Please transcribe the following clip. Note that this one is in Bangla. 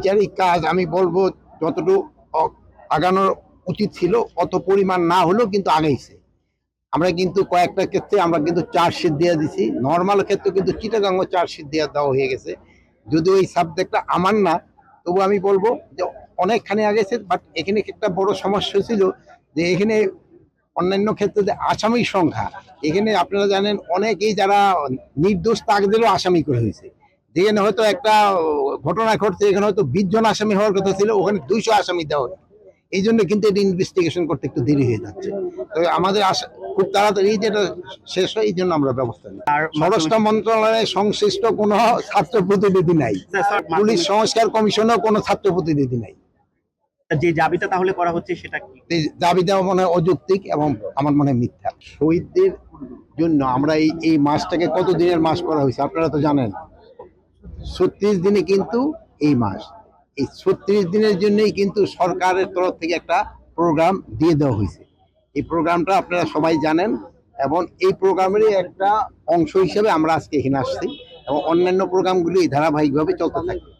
বিচারিক কাজ, আমি বলব যতটুকু আগানোর উচিত ছিল, অত পরিমাণ না হলেও কিন্তু আগাইছে। আমরা কিন্তু কয়েকটা ক্ষেত্রে আমরা কিন্তু চার্জশিট দিয়ে দিছি। নর্মাল ক্ষেত্রে কিন্তু চিটাগাঙ্গ চার্জশিট দিয়ে দেওয়া হয়ে গেছে। যদিও এই সাবজেক্টটা আমার না, তবু আমি বলব যে অনেকখানি আগেছে বাট এখানে একটা বড় সমস্যা ছিল যে এখানে অন্যান্য ক্ষেত্রে যে আসামির সংখ্যা, এখানে আপনারা জানেন অনেকেই যারা নির্দোষ তাদেরও আসামি করে হয়েছে। যেখানে হয়তো একটা ঘটনা ঘটছে এখানে হয়তো বিশ জন আসামি হওয়ার কথা ছিল ওখানে দুইশো আসামি দেওয়া হয়েছে। এই জন্য কিন্তু এটা ইনভেস্টিগেশন করতে একটু দেরি হয়ে যাচ্ছে। তবে আমাদের আশা খুব তাড়াতাড়ি যেটা শেষ হয় এই জন্য আমরা ব্যবস্থা নিই। আর স্বরাষ্ট্র মন্ত্রণালয়ে সংশ্লিষ্ট কোনো ছাত্র প্রতিনিধি নাই। পুলিশ সংস্কার কমিশনেও কোনো ছাত্র প্রতিনিধি নাই। যে দাবিটা তাহলে করা হচ্ছে সেটা কি? এই দাবি দেওয়া মনে হয় অযৌক্তিক এবং আমার মনে মিথ্যা। শহীদদের জন্য আমরা এই এই মাসটাকে কত দিনের মাস করা হয়েছে আপনারা তো জানেন। ছত্রিশ দিনে কিন্তু এই মাস। এই ছত্রিশ দিনের জন্যই কিন্তু সরকারের তরফ থেকে একটা প্রোগ্রাম দিয়ে দেওয়া হয়েছে। এই প্রোগ্রামটা আপনারা সবাই জানেন এবং এই প্রোগ্রামেরই একটা অংশ হিসেবে আমরা আজকে এখানে আসছি এবং অন্যান্য প্রোগ্রামগুলি ধারাবাহিকভাবে চলতে থাকবে।